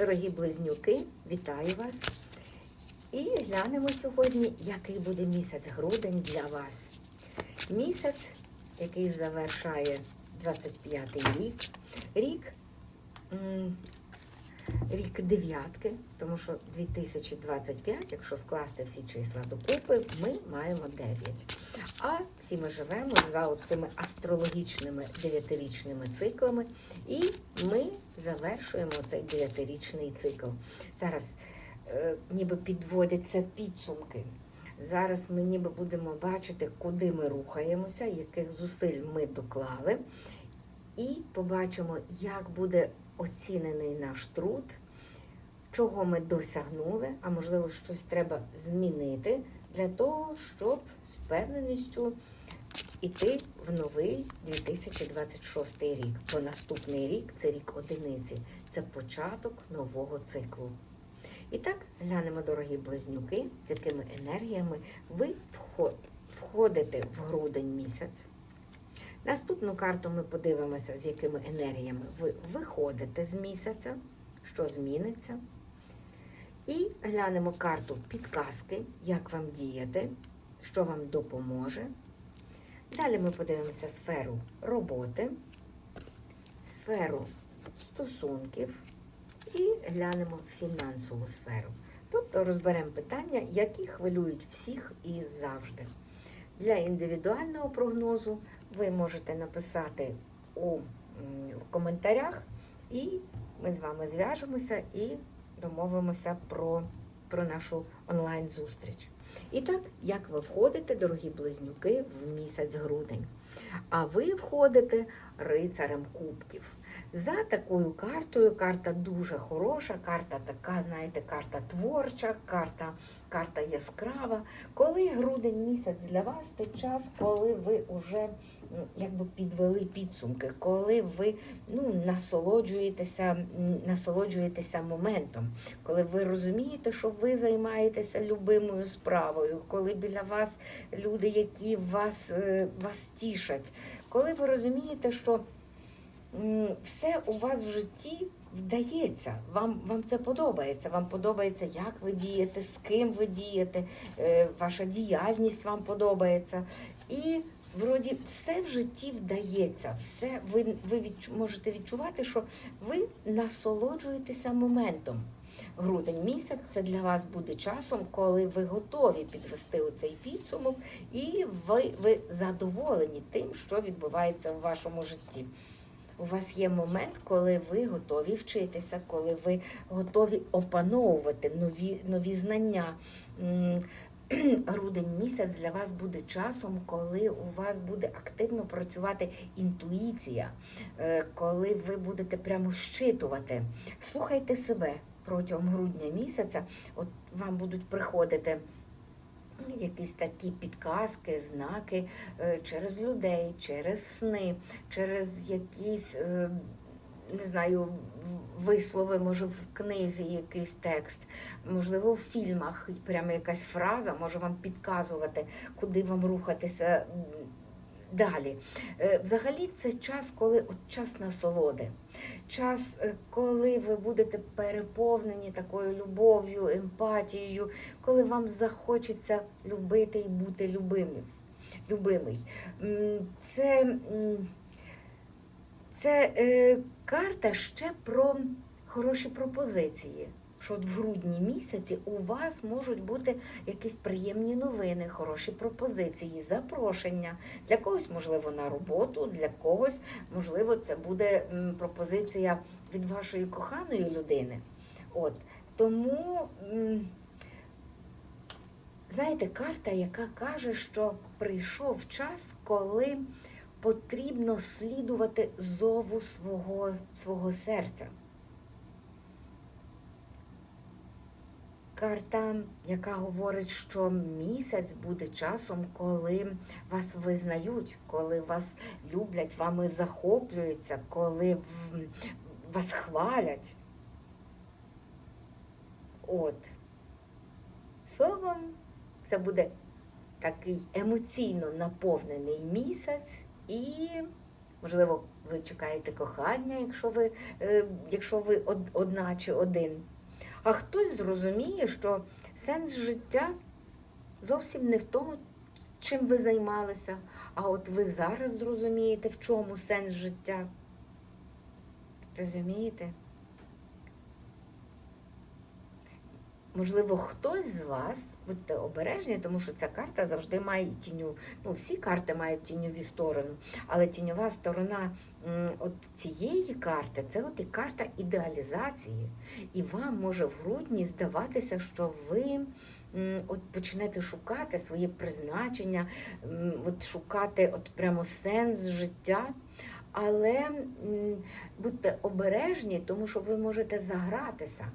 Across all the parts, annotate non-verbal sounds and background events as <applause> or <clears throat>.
Дорогі близнюки, вітаю вас! І глянемо сьогодні, який буде місяць грудень для вас. Місяць, який завершає 25-й рік. Рік, м, рік дев'ятки, тому що 2025, якщо скласти всі числа докупи, ми маємо 9. А всі ми живемо за цими астрологічними дев'ятирічними циклами, і ми завершуємо цей дев'ятирічний цикл. Зараз е, ніби підводяться підсумки. Зараз ми ніби будемо бачити, куди ми рухаємося, яких зусиль ми доклали, і побачимо, як буде оцінений наш труд, чого ми досягнули, а можливо, щось треба змінити для того, щоб з впевненістю іти в новий 2026 рік. Бо наступний рік це рік одиниці, це початок нового циклу. І так, глянемо, дорогі близнюки, з якими енергіями ви входите в грудень місяць. Наступну карту ми подивимося, з якими енергіями ви виходите з місяця, що зміниться. І глянемо карту підказки, як вам діяти, що вам допоможе. Далі ми подивимося сферу роботи, сферу стосунків і глянемо фінансову сферу. Тобто розберемо питання, які хвилюють всіх і завжди. Для індивідуального прогнозу ви можете написати у, в коментарях, і ми з вами зв'яжемося і домовимося про, про нашу онлайн-зустріч. І так, як ви входите, дорогі близнюки, в місяць грудень? А ви входите рицарем кубків. За такою картою, карта дуже хороша, карта така, знаєте, карта творча, карта, карта яскрава. Коли грудень місяць для вас, це час, коли ви вже якби підвели підсумки, коли ви ну, насолоджуєтеся, насолоджуєтеся моментом, коли ви розумієте, що ви займаєтеся любимою справою, коли біля вас люди, які вас, е, вас тішать, коли ви розумієте, що все у вас в житті вдається. Вам, вам це подобається. Вам подобається, як ви дієте, з ким ви дієте, е, ваша діяльність вам подобається. І вроді все в житті вдається. Все ви, ви відчу- можете відчувати, що ви насолоджуєтеся моментом. Грудень місяць це для вас буде часом, коли ви готові підвести оцей підсумок, і ви, ви задоволені тим, що відбувається в вашому житті. У вас є момент, коли ви готові вчитися, коли ви готові опановувати нові, нові знання. <clears throat> Грудень місяць для вас буде часом, коли у вас буде активно працювати інтуїція, е, коли ви будете прямо щитувати. Слухайте себе протягом грудня місяця. От вам будуть приходити якісь такі підказки, знаки е, через людей, через сни, через якісь, е, не знаю, вислови, може, в книзі якийсь текст, можливо, в фільмах прямо якась фраза може вам підказувати, куди вам рухатися. Далі, Е, взагалі, це час, коли от час насолоди, час, е, коли ви будете переповнені такою любов'ю, емпатією, коли вам захочеться любити і бути любимим. любимий. Це, це е, карта ще про хороші пропозиції. Що от в грудні місяці у вас можуть бути якісь приємні новини, хороші пропозиції, запрошення. Для когось, можливо, на роботу, для когось, можливо, це буде пропозиція від вашої коханої людини. От. Тому, знаєте, карта, яка каже, що прийшов час, коли потрібно слідувати зову свого, свого серця. Карта, яка говорить, що місяць буде часом, коли вас визнають, коли вас люблять, вами захоплюються, коли вас хвалять. От. Словом, це буде такий емоційно наповнений місяць, і Можливо, ви чекаєте кохання, якщо ви, е, якщо ви одна чи один. А хтось зрозуміє, що сенс життя зовсім не в тому, чим ви займалися, а от ви зараз зрозумієте, в чому сенс життя. Розумієте? Можливо, хтось з вас, будьте обережні, тому що ця карта завжди має тіню. Ну, всі карти мають тіньові сторони, але тіньова сторона от цієї карти це от і карта ідеалізації. І вам може в грудні здаватися, що ви от почнете шукати своє призначення, от шукати от прямо сенс життя. Але будьте обережні, тому що ви можете загратися,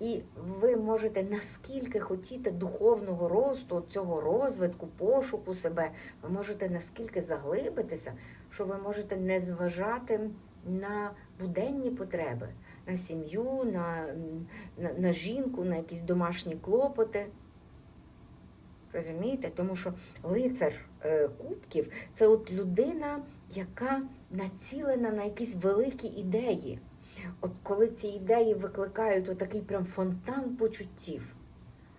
і ви можете наскільки хотіти духовного росту, цього розвитку, пошуку себе, ви можете наскільки заглибитися, що ви можете не зважати на буденні потреби, на сім'ю, на, на, на жінку, на якісь домашні клопоти. Розумієте? Тому що лицар е, кубків це от людина, яка націлена на якісь великі ідеї. От коли ці ідеї викликають отакий прям фонтан почуттів.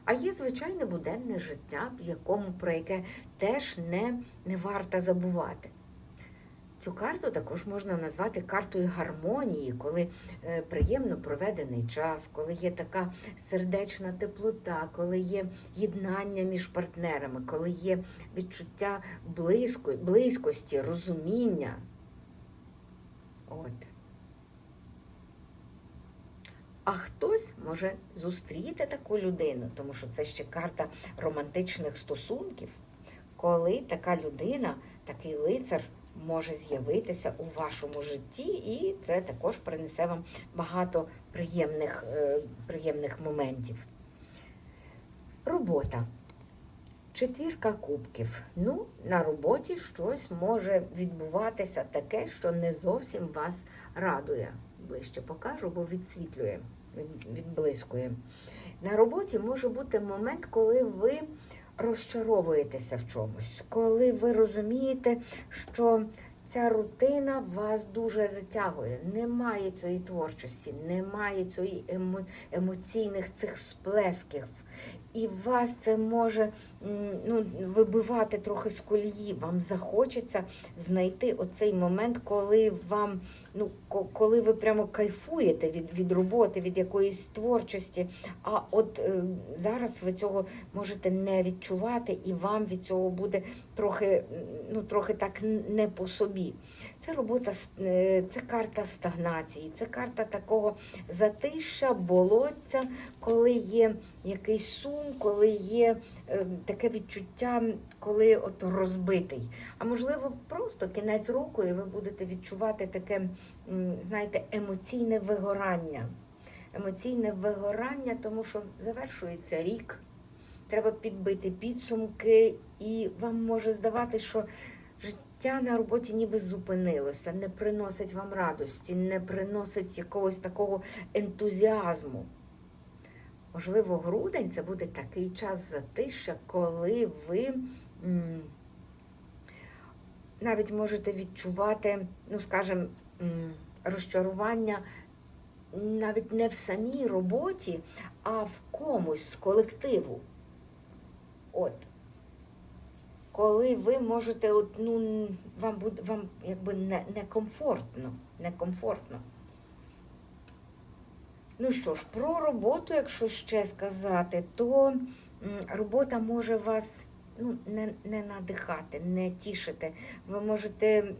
А є звичайне буденне життя, в якому про яке теж не, не варто забувати. Цю карту також можна назвати картою гармонії, коли е, приємно проведений час, коли є така сердечна теплота, коли є єднання між партнерами, коли є відчуття близько, близькості, розуміння. От. А хтось може зустріти таку людину, тому що це ще карта романтичних стосунків, коли така людина, такий лицар може з'явитися у вашому житті, і це також принесе вам багато приємних, е, приємних моментів. Робота. Четвірка кубків. Ну, на роботі щось може відбуватися таке, що не зовсім вас радує. Ближче покажу, бо відсвітлює, відблискує. На роботі може бути момент, коли ви розчаровуєтеся в чомусь, коли ви розумієте, що ця рутина вас дуже затягує. Немає цієї творчості, немає цієї емо... емоційних цих сплесків. І вас це може ну, вибивати трохи з колії. Вам захочеться знайти оцей момент, коли вам, ну, ко- коли ви прямо кайфуєте від, від роботи, від якоїсь творчості. А от е, зараз ви цього можете не відчувати, і вам від цього буде трохи, ну, трохи так не по собі. Це робота, е, це карта стагнації, це карта такого затища, болоття, коли є якийсь сум, коли є е, таке відчуття, коли от розбитий. А можливо, просто кінець року, і ви будете відчувати таке, знаєте, емоційне вигорання. Емоційне вигорання, тому що завершується рік, треба підбити підсумки, і вам може здавати, що життя на роботі ніби зупинилося, не приносить вам радості, не приносить якогось такого ентузіазму. Можливо, грудень це буде такий час затища, коли ви м, навіть можете відчувати, ну, скажімо, розчарування навіть не в самій роботі, а в комусь з колективу. От. Коли ви можете, от, ну, вам буде вам якби не, некомфортно, некомфортно. Ну що ж, про роботу, якщо ще сказати, то робота може вас ну, не, не надихати, не тішити. Ви можете,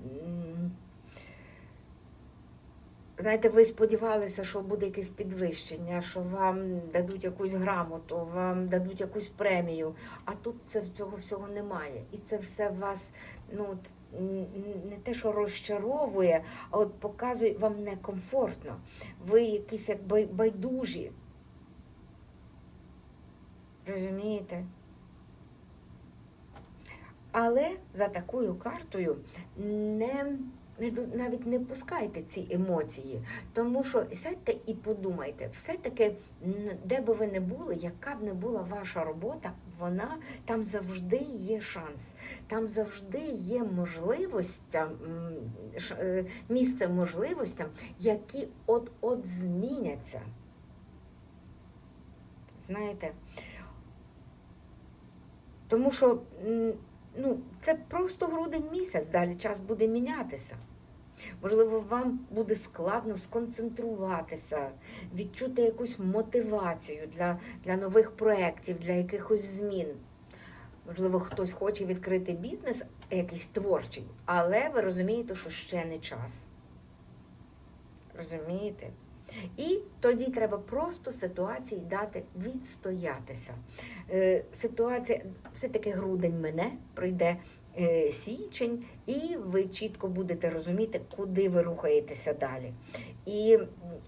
знаєте, ви сподівалися, що буде якесь підвищення, що вам дадуть якусь грамоту, вам дадуть якусь премію, а тут це цього всього немає. І це все вас, ну, от, не те, що розчаровує, а от показує вам некомфортно. Ви якісь як байдужі. Розумієте? Але за такою картою не навіть не пускайте ці емоції, тому що сядьте і подумайте, все-таки, де би ви не були, яка б не була ваша робота, вона там завжди є шанс, там завжди є можливостям, м, ш- е, місце можливостям, які от-от зміняться. Знаєте, тому що ну, це просто грудень місяць, далі час буде мінятися. Можливо, вам буде складно сконцентруватися, відчути якусь мотивацію для, для нових проєктів, для якихось змін. Можливо, хтось хоче відкрити бізнес, якийсь творчий, але ви розумієте, що ще не час. Розумієте? І тоді треба просто ситуації дати відстоятися. Е, ситуація, все-таки грудень мене, пройде січень, і ви чітко будете розуміти, куди ви рухаєтеся далі. І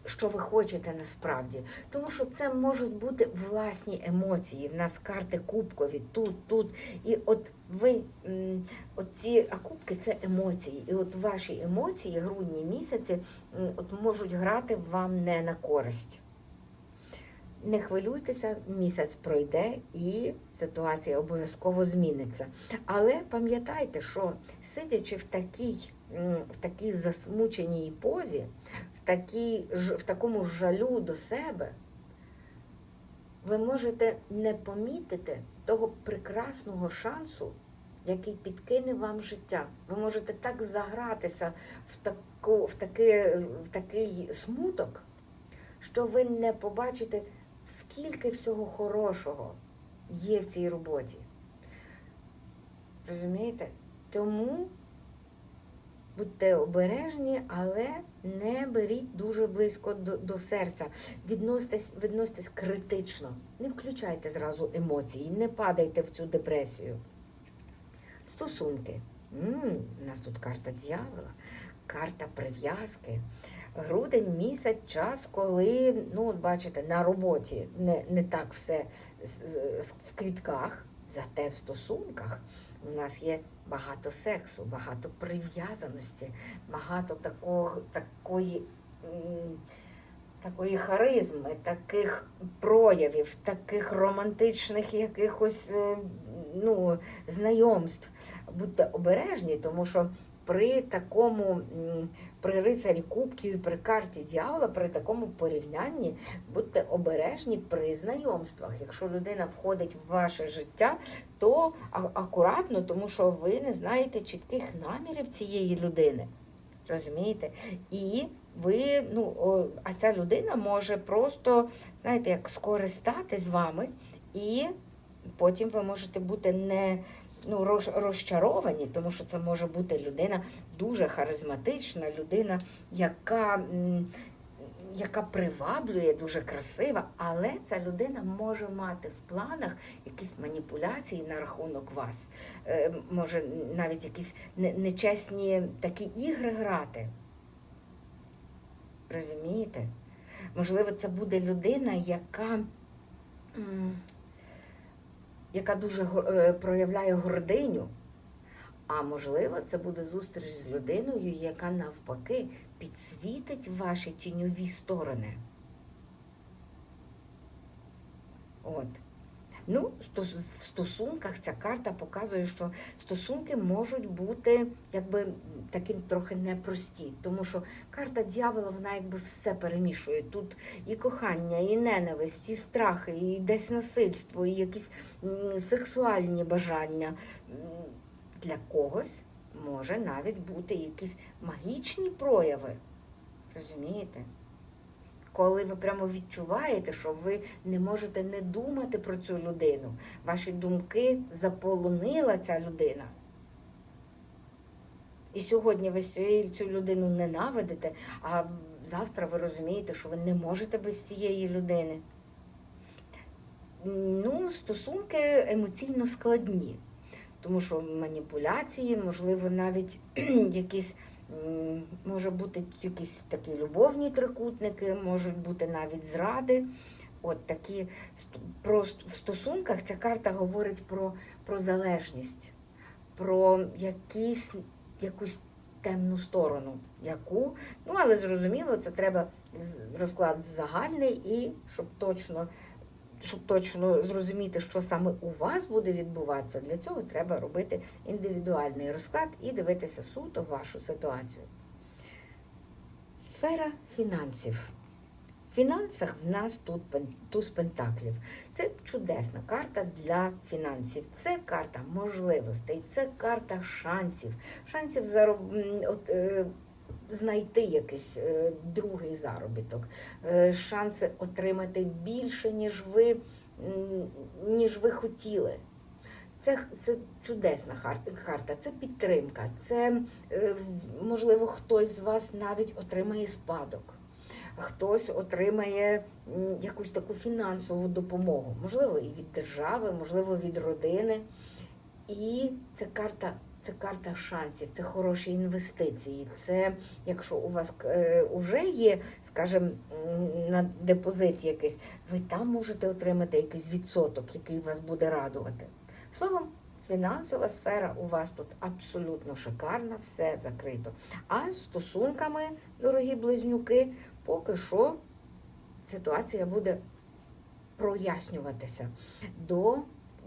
що ви хочете насправді. Тому що це можуть бути власні емоції. В нас карти кубкові тут, тут. І от ви, от ці а кубки це емоції. І от ваші емоції, грудні місяці, от можуть грати вам не на користь. Не хвилюйтеся, місяць пройде і ситуація обов'язково зміниться. Але пам'ятайте, що сидячи в такій, в такій засмученій позі, в, такій, в такому жалю до себе, ви можете не помітити того прекрасного шансу, який підкине вам життя. Ви можете так загратися в, таку, в, таке, в такий смуток, що ви не побачите, скільки всього хорошого є в цій роботі. Розумієте? Тому будьте обережні, але не беріть дуже близько до, до серця. Відноситесь, відноситесь критично. Не включайте зразу емоції, не падайте в цю депресію. Стосунки. м у нас тут карта дьявола, карта прив'язки. Грудень місяць, час, коли, ну, бачите, на роботі не, не так все в квітках, зате в стосунках у нас є багато сексу, багато прив'язаності, багато такого, такої, такої харизми, таких проявів, таких романтичних якихось е, ну, знайомств. Будьте обережні, тому що при такому, при рицарі кубків, при карті дьявола, при такому порівнянні будьте обережні при знайомствах. Якщо людина входить в ваше життя, то акуратно, тому що ви не знаєте чітких намірів цієї людини. Розумієте? І ви, ну, а ця людина може просто, знаєте, як скористати з вами, і потім ви можете бути не ну, роз- розчаровані, тому що це може бути людина дуже харизматична, людина, яка, яка приваблює, дуже красива, але ця людина може мати в планах якісь маніпуляції на рахунок вас, Е, може навіть якісь нечесні такі ігри грати. Розумієте? Можливо, це буде людина, яка, яка дуже е, проявляє гординю. А можливо, це буде зустріч з людиною, яка навпаки підсвітить ваші тіньові сторони. От. Ну, в стосунках ця карта показує, що стосунки можуть бути якби такі трохи непрості, тому що карта дьявола, вона якби все перемішує. Тут і кохання, і ненависть, і страхи, і десь насильство, і якісь сексуальні бажання. Для когось може навіть бути якісь магічні прояви. Розумієте? Коли ви прямо відчуваєте, що ви не можете не думати про цю людину, ваші думки заполонила ця людина. І сьогодні ви цю людину ненавидите, а завтра ви розумієте, що ви не можете без цієї людини. Ну, стосунки емоційно складні, тому що маніпуляції, можливо, навіть <clears throat> якісь може бути якісь такі любовні трикутники, можуть бути навіть зради. От такі про в стосунках ця карта говорить про, про залежність, про якісь, якусь темну сторону. Яку? Ну, але зрозуміло, це треба розклад загальний і щоб точно. Щоб точно зрозуміти, що саме у вас буде відбуватися, для цього треба робити індивідуальний розклад і дивитися суто вашу ситуацію. Сфера фінансів. В фінансах в нас тут туз пентаклів. Це чудесна карта для фінансів. Це карта можливостей, це карта шансів. Шансів знайти якийсь е, другий заробіток, е, шанси отримати більше, ніж ви, ніж ви хотіли. Це, це чудесна карта, це підтримка, це е, можливо хтось з вас навіть отримає спадок хтось отримає якусь таку фінансову допомогу, можливо, і від держави, можливо, від родини. І це карта. Це карта шансів, це хороші інвестиції. Це якщо у вас е, вже є, скажімо, на депозит якийсь, ви там можете отримати якийсь відсоток, який вас буде радувати. Словом, фінансова сфера у вас тут абсолютно шикарна, все закрито. А стосунками, дорогі близнюки, поки що ситуація буде прояснюватися. До,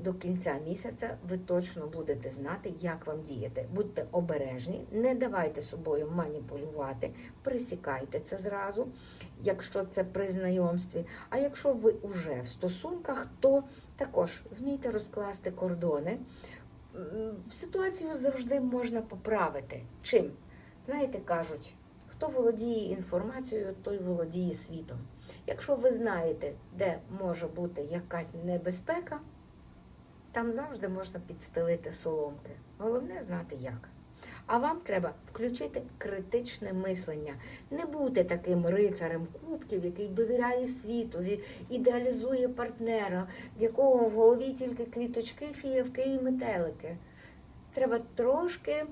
до кінця місяця ви точно будете знати, як вам діяти. Будьте обережні, не давайте собою маніпулювати, присікайте це зразу, якщо це при знайомстві. А якщо ви вже в стосунках, то також вмійте розкласти кордони. Ситуацію завжди можна поправити. Чим? Знаєте, кажуть, хто володіє інформацією, той володіє світом. Якщо ви знаєте, де може бути якась небезпека, там завжди можна підстелити соломки. Головне знати як. А вам треба включити критичне мислення. Не бути таким рицарем кубків, який довіряє світові, ідеалізує партнера, в якого в голові тільки квіточки, фіявки і метелики. Треба трошки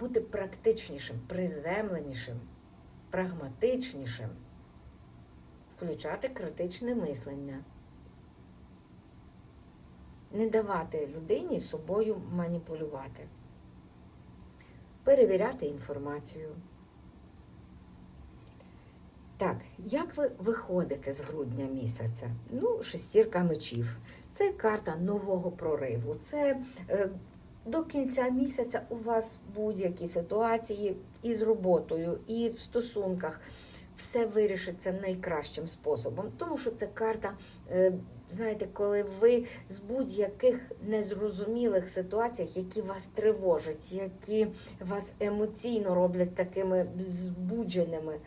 бути практичнішим, приземленішим, прагматичнішим, включати критичне мислення. Не давати людині собою маніпулювати перевіряти інформацію. Так, як ви виходите з грудня місяця? Ну, шестірка мечів. Це карта нового прориву. Це е, до кінця місяця у вас будь-які ситуації і з роботою, і в стосунках. Все вирішиться найкращим способом, тому що це карта, е, знаєте, коли ви з будь-яких незрозумілих ситуаціях, які вас тривожать, які вас емоційно роблять такими збудженими,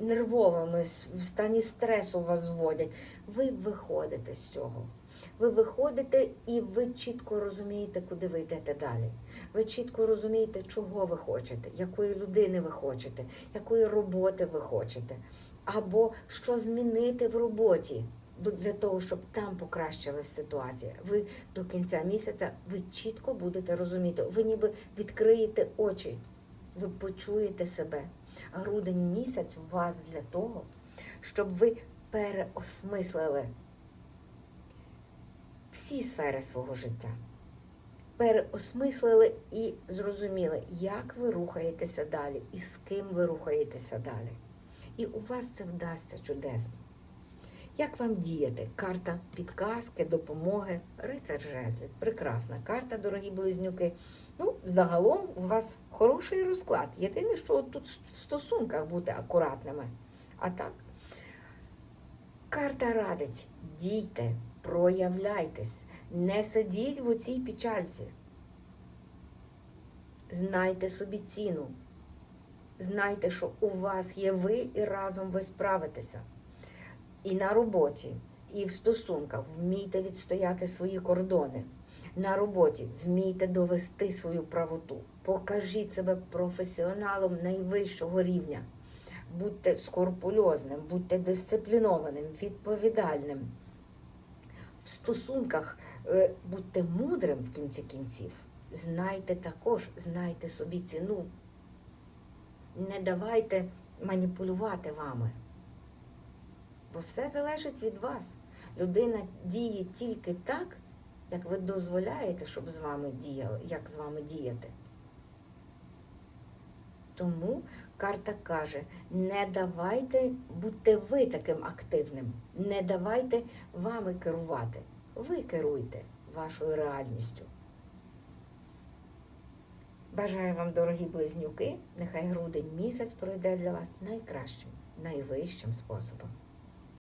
нервовими, в стані стресу вас зводять, ви виходите з цього. Ви виходите і ви чітко розумієте, куди ви йдете далі. Ви чітко розумієте, чого ви хочете, якої людини ви хочете, якої роботи ви хочете, або що змінити в роботі для того, щоб там покращилась ситуація. Ви до кінця місяця ви чітко будете розуміти, ви ніби відкриєте очі, ви почуєте себе. Грудень місяць у вас для того, щоб ви переосмислили всі сфери свого життя. Переосмислили і зрозуміли, як ви рухаєтеся далі і з ким ви рухаєтеся далі. І у вас це вдасться чудесно. Як вам діяти? Карта підказки, допомоги, рицар жезлів. Прекрасна карта, дорогі близнюки. Ну, загалом у вас хороший розклад. Єдине, що тут в стосунках бути акуратними. А так, карта радить: дійте, проявляйтесь, не сидіть в оцій печальці. Знайте собі ціну. Знайте, що у вас є ви і разом ви справитеся. І на роботі, і в стосунках вмійте відстояти свої кордони. На роботі вмійте довести свою правоту. Покажіть себе професіоналом найвищого рівня. Будьте скорпульозним, будьте дисциплінованим, відповідальним. В стосунках е, будьте мудрим в кінці кінців. Знайте також, знайте собі ціну. Не давайте маніпулювати вами. Бо все залежить від вас. Людина діє тільки так, як ви дозволяєте, щоб з вами діяли, як з вами діяти. Тому карта каже: не давайте, будьте ви таким активним, не давайте вами керувати. Ви керуйте вашою реальністю. Бажаю вам, дорогі близнюки, нехай грудень місяць пройде для вас найкращим, найвищим способом.